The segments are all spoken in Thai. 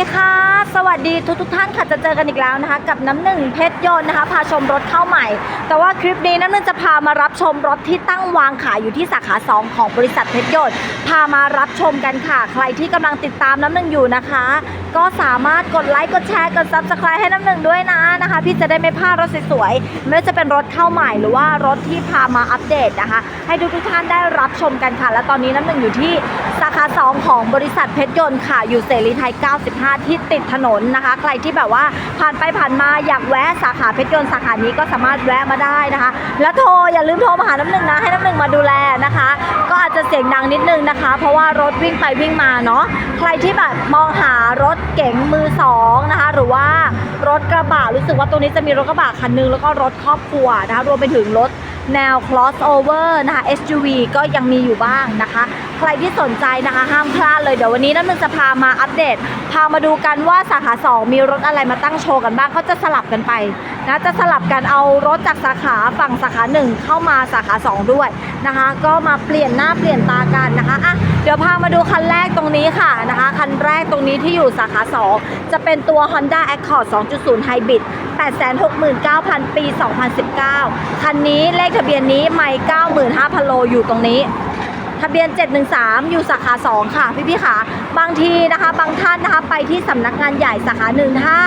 ดีค่ะ สวัสดีทุกทุกท่านค่ะจะเจอกันอีกแล้วนะคะ กับน้ำหนึ่งเพชรยนต์นะคะพาชมรถเข้าใหม่ แต่ว่าคลิปนี้น้ำหนึ่งจะพามารับชมรถที่ตั้งวางขายอยู่ที่สาขา 2 ของบริษัทเพชรยนต์พามารับชมกันค่ะ ใครที่กำลังติดตามน้ำหนึ่งอยู่นะคะ ก็สามารถกดไลค์กดแชร์กดซับสไครต์ให้น้ำหนึ่งด้วยนะนะคะ พี่จะได้ไม่พลาดรถสวยๆไม่ว่าจะเป็นรถเข้าใหม่หรือว่ารถที่พามาอัปเดตนะคะ ให้ทุกทุกท่านได้รับชมกันค่ะ และตอนนี้น้ำหนึ่งอยู่ที่สาขา 2 ของบริษัทเพชรยนต์ค่ะอยู่เสรีไทย 95 ที่ติดถนนนนนะคะ ใครที่แบบว่าผ่านไปผ่านมาอยากแวะสาขาเพชรยนต์สาขานี้ก็สามารถแวะมาได้นะคะ แล้วโทรอย่าลืมโทรมาหาน้ำหนึ่งนะให้น้ำหนึ่งมาดูแลนะคะ ก็อาจจะเสียงดังนิดนึงนะคะ เพราะว่ารถวิ่งไปวิ่งมาเนาะใครที่แบบมองหารถเก๋งมือสองนะคะ หรือว่ารถกระบะรู้สึกว่าตรงนี้จะมีรถกระบะคันหนึงแล้วก็รถครอบครัวนะคะรวมไปถึงรถแนว crossover นะคะ SUV ก็ยังมีอยู่บ้างนะคะ ใครที่สนใจนะคะห้ามพลาดเลยเดี๋ยววันนี้น้ำหนึ่งจะพามาอัปเดต พามาดูกันว่าสาขา 2 มีรถอะไรมาตั้งโชว์กันบ้างเขาจะสลับกันไปนะจะสลับกันเอารถจากสาขาฝั่งสาขา 1 เข้ามาสาขา 2 ด้วยนะคะ ก็มาเปลี่ยนหน้าเปลี่ยนตากันนะคะอะเดี๋ยวพามาดูคันแรกตรงนี้ค่ะนะคะ คันแรกตรงนี้ที่อยู่สาขา 2 จะเป็นตัว Honda Accord 2.0 Hybrid 869,000 ปี 2019 คันนี้เลขทะเบียนนี้ไม่95,000 โลอยู่ตรงนี้ ทะเบียน 713 อยู่สาขา 2 ค่ะ พี่พี่ค่ะ บางทีนะคะ บางท่านนะคะ ไปที่สำนักงานใหญ่สาขาหนึ่งถ้า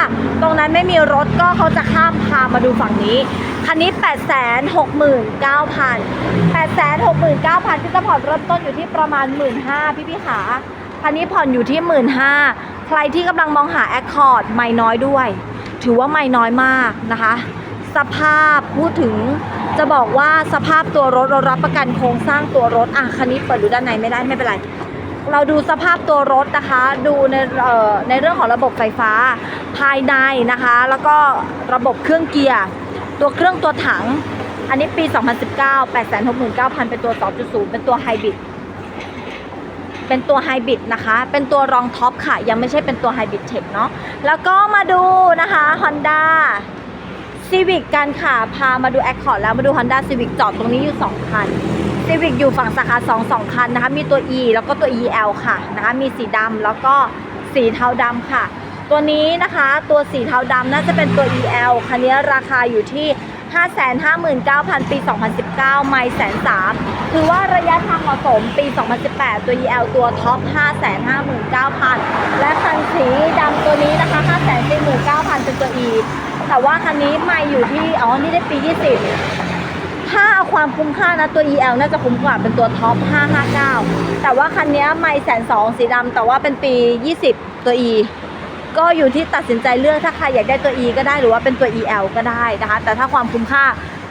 ตรงนั้นไม่มีรถก็เขาจะข้ามพามาดูฝั่งนี้ คันนี้ 869,000 869,000ที่จะผ่อนเริ่มต้นอยู่ที่ประมาณ 15,000พี่พี่ๆค่ะคันนี้ผ่อนอยู่ที่ 15,000ใครที่กำลังมองหา Accord ไม่น้อยด้วย ถือว่าไม่น้อยมากนะคะ สภาพพูดถึงจะบอกว่าสภาพตัวรถเรารับประกันโครงสร้างตัวรถอะคันนี้เปิดดูด้านในไม่ได้ไม่เป็นไร เราดูสภาพตัวรถนะคะ ดูในเอ่อในเรื่องของระบบไฟฟ้าภายในนะคะ แล้วก็ระบบเครื่องเกียร์ตัวเครื่องตัวถัง อันนี้ปี 2019 869,000 เป็นตัว 2.0 เป็นตัวไฮบริดเป็นตัวไฮบริดนะคะ เป็นตัวรองท็อปค่ะ ยังไม่ใช่เป็นตัวไฮบริดเทคเนาะแล้วก็มาดูนะคะ Honda Civic กันค่ะ พามาดู Accord แล้วมาดู Honda Civic จอดตรงนี้อยู่ 2 คัน Civic อยู่ฝั่งสาขา2 2 คันนะคะ มีตัว E แล้วก็ตัว EL ค่ะนะคะ มีสีดำแล้วก็สีเทาดำค่ะ ตัวนี้นะคะตัวสีเทาดำน่าจะเป็นตัว EL คันนี้ราคาอยู่ที่ 559,000 ปี 2019 ไม่แสนสามคือว่าระยะทางเหมาะสมปี 2018 ตัว EL ตัวท็อป 559,000 และคันสีดำตัวนี้นะคะ 549,000 เป็นตัว E แต่ว่าคันนี้ไม่อยู่ที่อ๋อนี่ได้ปี20ถ้าเอาความคุ้มค่านะตัว EL น่าจะคุ้มกว่าเป็นตัวท็อป559 แต่ว่าคันนี้ไม่แสนสองสีดำแต่ว่าเป็นปี 20 ตัว E ก็อยู่ที่ตัดสินใจเลือกถ้าใครอยากได้ตัว E ก็ได้หรือว่าเป็นตัว EL ก็ได้นะคะ แต่ถ้าความคุ้มค่า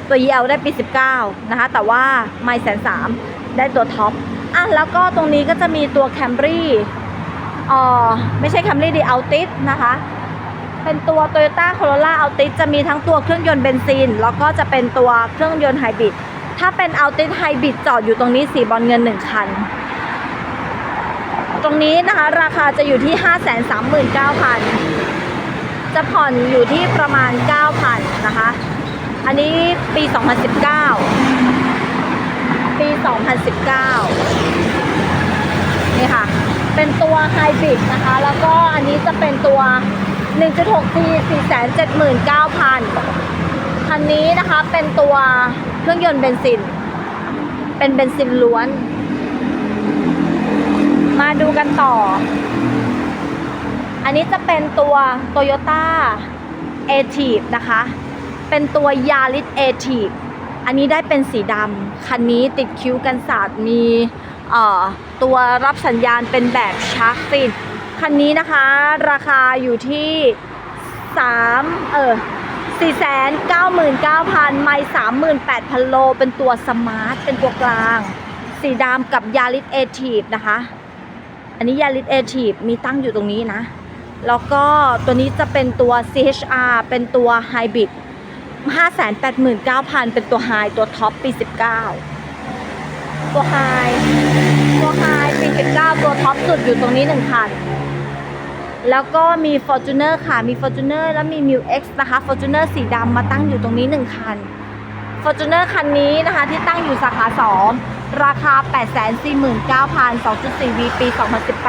ตัว EL ได้ปี 19 นะคะ แต่ว่าไม่แสนสามได้ตัวท็อปอะแล้วก็ตรงนี้ก็จะมีตัว Camry อ๋อไม่ใช่ Camry ดี Altis นะคะ เป็นตัว Toyota Corolla Altis จะมีทั้งตัวเครื่องยนต์เบนซิน แล้วก็จะเป็นตัวเครื่องยนต์ไฮบริด ถ้าเป็น Altis Hybrid จอดอยู่ตรงนี้สีบอลเงิน 1 คัน ตรงนี้นะคะราคาจะอยู่ที่ 539,000 จะผ่อนอยู่ที่ประมาณ 9,000 นะคะ อันนี้ปี 2019 ปี 2019 นี่ค่ะ เป็นตัวไฮบริดนะคะ แล้วก็อันนี้จะเป็นตัว 1.6T 479,000 คันนี้นะคะเป็นตัวเครื่องยนต์เบนซิน เป็นเบนซินล้วน มาดูกันต่อ อันนี้จะเป็นตัว Toyota a t i v นะคะ เป็นตัว Yaris a t i v อันนี้ได้เป็นสีดำ คันนี้ติดคิ้วกันศาสตร์มีตัวรับสัญญาณเป็นแบบชาร์กฟิน คันนี้นะคะ ราคาอยู่ที่3เออ499,000 ไม่38,000 โล เป็นตัวสมาร์ท เป็นตัวกลาง สีดำกับยาริสเอทีฟนะคะ อันนี้ยาริสเอทีฟมีตั้งอยู่ตรงนี้นะ แล้วก็ตัวนี้จะเป็นตัว CHR เป็นตัวไฮบริด589,000 เป็นตัวไฮตัวท็อปปี 19 ตัวไฮตัวไฮปี 19 ตัวท็อปสุดอยู่ตรงนี้1คัน แล้วก็มี Fortuner ค่ะ มี Fortuner แล้วมี m i X นะคะ Fortuner สีดำมาตั้งอยู่ตรงนี้ 1 คัน Fortuner คันนี้นะคะที่ตั้งอยู่สาขา 2 ราคา 849,000 2.4V ปี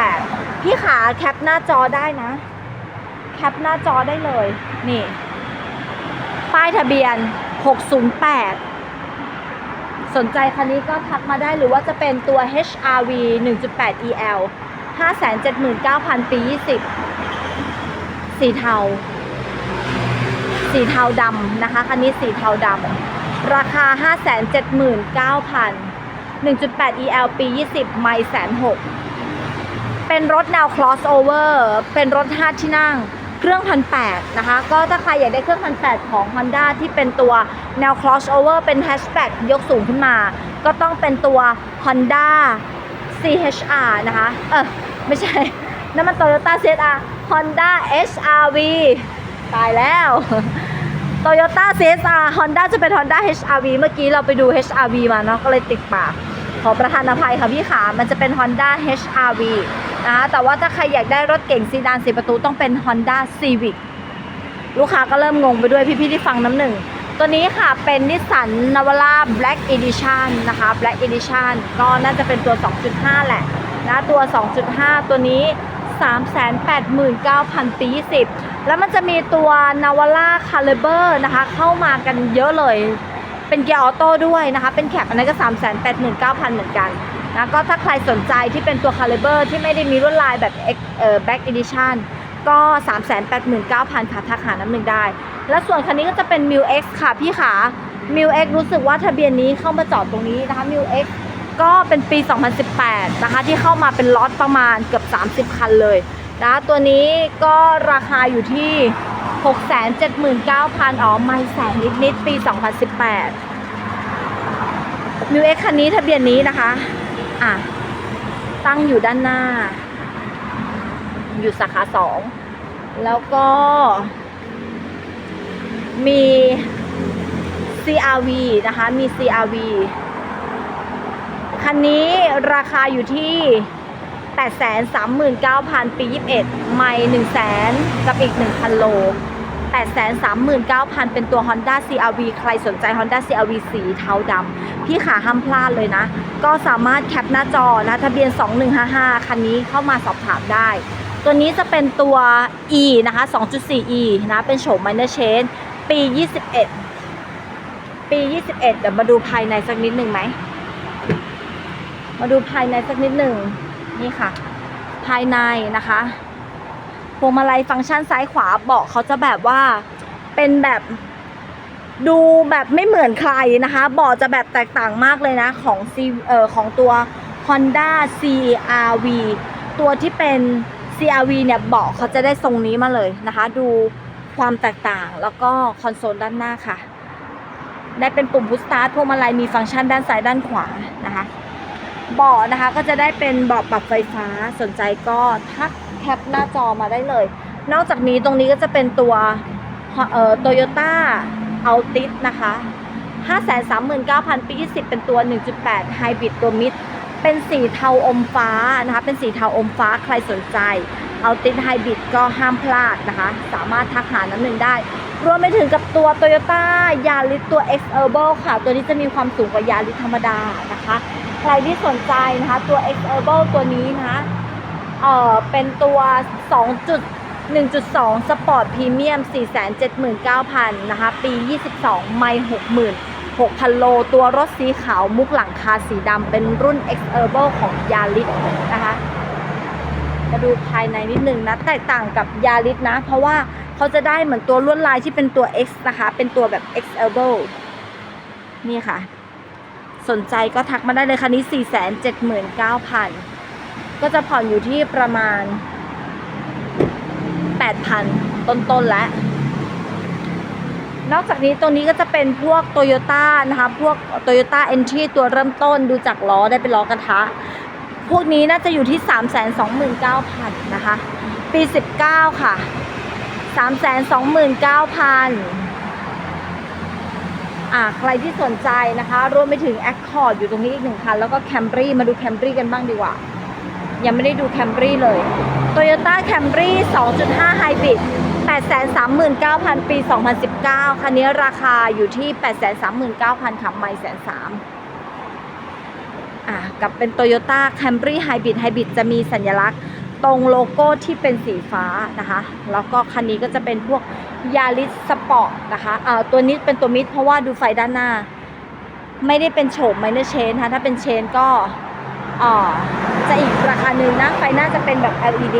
2018 พี่ขาแคปหน้าจอได้นะ แคปหน้าจอได้เลย นี่ ป้ายทะเบียน 608 สนใจคันนี้ก็ทักมาได้หรือว่าจะเป็นตัว HRV 1.8 EL 579,000 ปี 20 สีเทา สีเทาดำนะคะ คันนี้สีเทาดำ ราคา 579,000 1.8 EL ปี 20 ไม่แสนหกเป็นรถแนว crossover เป็นรถ 5 ที่นั่งเครื่องพันแนะคะ ก็ถ้าใครอยากได้เครื่องพันแของ Honda ที่เป็นตัวแนว crossover เป็น hatchback ยกสูงขึ้นมา ก็ต้องเป็นตัว Honda CHR นะคะ เออไม่ใช่นั่นมัน Toyota CHR Honda HRV ตายแล้ว Toyota CSR Honda จะเป็น Honda HRV เมื่อกี้เราไปดู HRV มาเนาะก็เลยติดปาก ขอประทานอภัยค่ะพี่ขา มันจะเป็น Honda HRV นะคะแต่ว่าถ้าใครอยากได้รถเก่งซีดานสีประตูต้องเป็น Honda Civic ลูกค้าก็เริ่มงงไปด้วยพี่ๆที่ฟังน้ำหนึ่ง ตัวนี้ค่ะเป็นนิสสันนาวาร่า Black Edition นะคะ Black Edition ก็น่าจะเป็นตัว 2.5 แหละนะตัว 2.5 ตัวนี้ 389,000ปี20แล้วมันจะมีตัวนาวาร่าคาลิเบอร์นะคะ เข้ามากันเยอะเลย เป็นเกียร์ออโต้ด้วยนะคะ เป็นแคปอันนั้นก็ 389,000 เหมือนกันนะก็ถ้าใครสนใจที่เป็นตัวคาลิเบอร์ที่ไม่ได้มีลวดลายแบบเอ่อ Back Edition ก็ 389,000 ค่ะทักหาน้ำหนึ่งได้ แล้วส่วนคันนี้ก็จะเป็น m ิ l X ค่ะพี่ขา m ิ l X รู้สึกว่าทะเบียนนี้เข้ามาจอดตรงนี้นะคะ m ิ l X ก็เป็นปี 2018 นะคะ ที่เข้ามาเป็นล็อตประมาณเกือบ 30 คันเลยนะตัวนี้ก็ราคาอยู่ที่ 679,000 อ๋อไม่แสนนิดๆปี 2018 m ิ l X คันนี้ทะเบียนนี้นะคะ อะ ตั้งอยู่ด้านหน้า อยู่สาขาสองแล้วก็มี CRV นะคะ มี CRV คันนี้ราคาอยู่ที่ 839,000 ปี 21 ไม่1 0 0 0 0 กับอีก 1,000 โล 839,000 เป็นตัว Honda CRV ใครสนใจ Honda CRV สีเทาดำ พี่ขาห้ามพลาดเลยนะ ก็สามารถแคปหน้าจอนะ ทะเบียน 2155 คันนี้เข้ามาสอบถามได้ ตัวนี้จะเป็นตัว E นะคะ 2.4E นะ เป็นโฉม minor change ปี 21 ปี 21 เดี๋ยวมาดูภายในสักนิดหนึ่งไหม มาดูภายในสักนิดหนึ่ง นี่ค่ะ ภายในนะคะพวงมาลัยฟังก์ชันซ้ายขวาเบาะเขาจะแบบว่าเป็นแบบดูแบบไม่เหมือนใครนะคะเบาะจะแบบแตกต่างมากเลยนะ ของ C เอ่อของตัว Honda CRV ตัวที่เป็น CRV เนี่ยเบาะเขาจะได้ทรงนี้มาเลยนะคะ ดูความแตกต่างแล้วก็คอนโซลด้านหน้าค่ะ ได้เป็นปุ่มพุชสตาร์ทพวงมาลัยมีฟังก์ชันด้านซ้ายด้านขวานะคะเบาะนะคะก็จะได้เป็นเบาะปรับไฟฟ้าสนใจก็ทักแคปหน้าจอมาได้เลย นอกจากนี้ตรงนี้ก็จะเป็นตัวเอ่อโตโยต้าอัลติสนะคะ 539,000ปี20 เป็นตัว 1.8 ไฮบริดตัวมิด เป็นสีเทาอมฟ้านะคะ เป็นสีเทาอมฟ้าใครสนใจ เอัลติสไฮบริดก็ห้ามพลาดนะคะ สามารถทักหาน้ำหนึ่งได้ รวมไปถึงกับตัว Toyota Yaris ตัว X Urban ค่ะ ตัวนี้จะมีความสูงกว่ายาริสธรรมดานะคะ ใครที่สนใจนะคะ ตัว X Urban ตัวนี้นะคะเอ่อเป็นตัว 2 1.2 Sport Premium 479,000นะคะ ปี 22 ไม่ 60,000 6,000 โล ตัวรถสีขาวมุกหลังคาสีดำเป็นรุ่น X Urban ของยาริสนะคะ มาดูภายในนิดนึงนะ แตกต่างกับยาริสนะ เพราะว่าเขาจะได้เหมือนตัวลวดลายที่เป็นตัว X นะคะ เป็นตัวแบบ X Elbow นี่ค่ะ สนใจก็ทักมาได้เลยคันนี้ 479,000 ก็จะผ่อนอยู่ที่ประมาณ 8,000 ต้นๆแล้ว นอกจากนี้ตรงนี้ก็จะเป็นพวกโตโยต้านะคะพวกโตโยต้าเอนทรีตัวเริ่มต้นดูจากล้อได้เป็นล้อกระทะ พวกนี้น่าจะอยู่ที่ 329,000นะคะ ปี 19 ค่ะ 329,000อ่าใครที่สนใจนะคะ รวมไปถึง Accord อยู่ตรงนี้อีกหนึ่งคัน แล้วก็ Camry มาดู Camry กันบ้างดีกว่า ยังไม่ได้ดู Camry เลย Toyota Camry 2.5 Hybrid 839,000 ปี 2019 คันนี้ราคาอยู่ที่ 839,000ค่ะไม่แสนสามอะกับเป็น Toyota Camry Hybrid Hybrid จะมีสัญลักษณ์ตรงโลโก้ที่เป็นสีฟ้านะคะ แล้วก็คันนี้ก็จะเป็นพวกยาริสสปอร์ตนะคะอ่อตัวนี้เป็นตัวมิดเพราะว่าดูไฟด้านหน้า ไม่ได้เป็นโฉมไมเนอร์เชนนะคะถ้าเป็นเชนก็อ่อจะอีกราคาหนึ่งนะ ไฟหน้าจะเป็นแบบ LED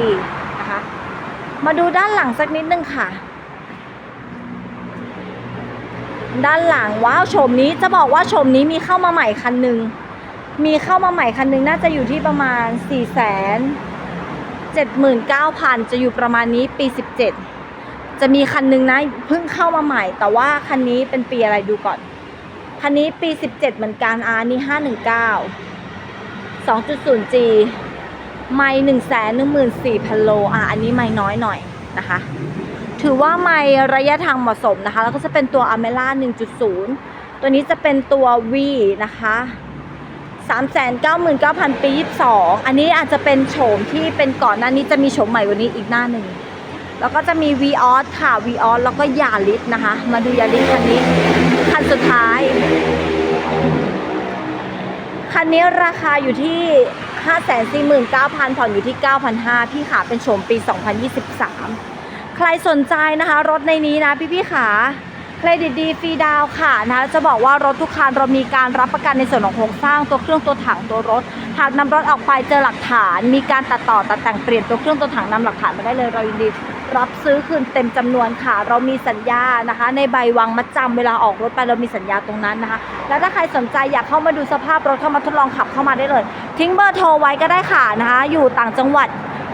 มาดูด้านหลังสักนิดนึงค่ะ ด้านหลังว้าวโฉมนี้จะบอกว่าโฉมนี้มีเข้ามาใหม่คันหนึ่งมีเข้ามาใหม่คันหนึ่งน่าจะอยู่ที่ประมาณ4ี่แสนเจ็ดหมื่นเก้าพันจะอยู่ประมาณนี้ปี17จะมีคันหนึ่งนะเพิ่งเข้ามาใหม่ แต่ว่าคันนี้เป็นปีอะไรดูก่อน คันนี้ปี17เหมือนกันอานี่519 2.0G ไม่1 1 4 0 0 0โลอะอันนี้ไม่น้อยหน่อยนะคะ ถือว่าไม่ระยะทางเหมาะสมนะคะ แล้วก็จะเป็นตัว a m e l a 1.0ตัวนี้จะเป็นตัว V นะคะ399,000ปี22อันนี้อาจจะเป็นโฉมที่เป็นก่อนหน้านี้จะมีโฉมใหม่กวันนี้อีกหน้าหนึ่งแล้วก็จะมี v ีออสค่ะ v ีออสแล้วก็ยาลิสนะคะ มาดูยาลิสคันนี้ คันสุดท้าย คันนี้ราคาอยู่ที่ 549,000 ผ่อนอยู่ที่ 9,500 พี่ขาเป็นโฉมปี 2023 ใครสนใจนะคะ รถในนี้นะพี่พี่ๆขาเครดิตดีฟรีดาวค่ะนะจะบอกว่ารถทุกคันเรามีการรับประกันในส่วนของโครงสร้างตัวเครื่องตัวถังตัวรถ หากนำรถออกไปเจอหลักฐาน มีการตัดต่อตัดแต่งเปลี่ยนตัวเครื่องตัวถังนำหลักฐานมาได้เลยเรายินดี รับซื้อคืนเต็มจำนวนค่ะ เรามีสัญญานะคะ ในใบวางมัดจำเวลาออกรถไปเรามีสัญญาตรงนั้นนะคะ แล้วถ้าใครสนใจอยากเข้ามาดูสภาพรถเข้ามาทดลองขับเข้ามาได้เลย ทิ้งเบอร์โทรไว้ก็ได้ค่ะนะคะ อยู่ต่างจังหวัด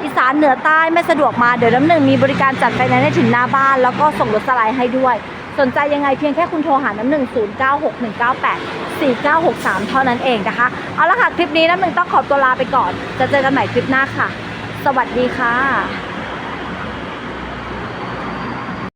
อีสานเหนือใต้ไม่สะดวกมาเดี๋ยวน้ำหนึ่งมีบริการจัดไฟแนนซ์ให้ถึงหน้าบ้าน แล้วก็ส่งรถสไลด์ให้ด้วย สนใจยังไงเพียงแค่คุณโทรหาน้ำหนึ่งศูนย์เก้าหกหนึ่งเก้าแปดสี่เก้าหกสามเท่านั้นเองนะคะ เอาละค่ะ คลิปนี้น้ำหนึ่งต้องขอตัวลาไปก่อน จะเจอกันใหม่คลิปหน้าค่ะ สวัสดีค่ะ